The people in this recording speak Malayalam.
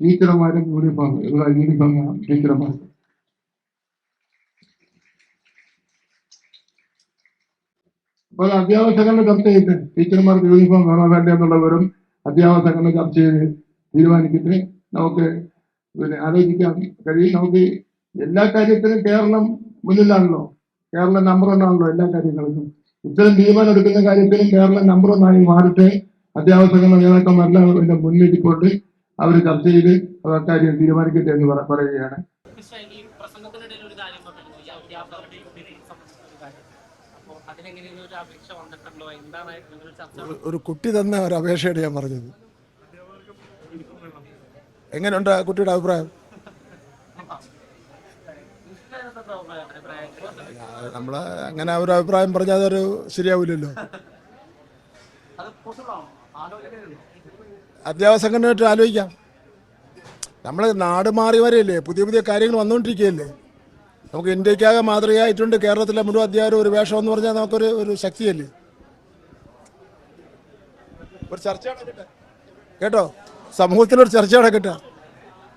ടീച്ചർമാരും യൂണിഫോം യൂണിഫോം വേണം ടീച്ചർമാർക്ക് അപ്പോൾ അധ്യാപക സംഘടന ചർച്ച ചെയ്ത് ടീച്ചർമാർക്ക് യൂണിഫോം വേണോ വേണ്ട എന്നുള്ളവരും അധ്യാപക സംഘടന ചർച്ച ചെയ്ത് തീരുമാനിച്ചിട്ട് നമുക്ക് പിന്നെ ആലോചിക്കാൻ കഴിയും നമുക്ക് എല്ലാ കാര്യത്തിനും കേരളം മുന്നിലാണല്ലോ. കേരളം നമ്പർ ഒന്നാണല്ലോ എല്ലാ കാര്യങ്ങൾക്കും ഇത്തരം തീരുമാനം എടുക്കുന്ന കാര്യത്തിലും കേരളം നമ്പർ ഒന്നായി മാറിയിട്ട് അധ്യാപക സംഘടന നേതാക്കന്മാരെല്ലാം ഇതിന്റെ മുന്നിലിക്കൊണ്ട് അവർ ചർച്ച ചെയ്ത് കാര്യം തീരുമാനിക്കട്ടെ എന്ന് പറയുകയാണ്. ഒരു കുട്ടി തന്ന ഒരു അപേക്ഷയാണ് ഞാൻ പറഞ്ഞത്. എങ്ങനെയുണ്ട് ആ കുട്ടിയുടെ അഭിപ്രായം? നമ്മൾ അങ്ങനെ ഒരു അഭിപ്രായം പറഞ്ഞാൽ അതൊരു ശരിയാവില്ലല്ലോ. അത് പൊതുവാണോ ആലോചനയുണ്ടോ അധ്യാപക സംഘടനയായിട്ട് ആലോചിക്കാം. നമ്മൾ നാട് മാറി വരെയല്ലേ പുതിയ പുതിയ കാര്യങ്ങൾ വന്നുകൊണ്ടിരിക്കുകയല്ലേ നമുക്ക് ഇന്ത്യക്കാകെ മാതൃകയായിട്ടുണ്ട് കേരളത്തിലെ മുഴുവൻ അധ്യാപകരും ഒരു വേഷം എന്ന് പറഞ്ഞാൽ നമുക്കൊരു ഒരു ശക്തിയല്ലേ. ഒരു ചർച്ച കേട്ടോ. സമൂഹത്തിലൊരു ചർച്ച നടക്കട്ടെ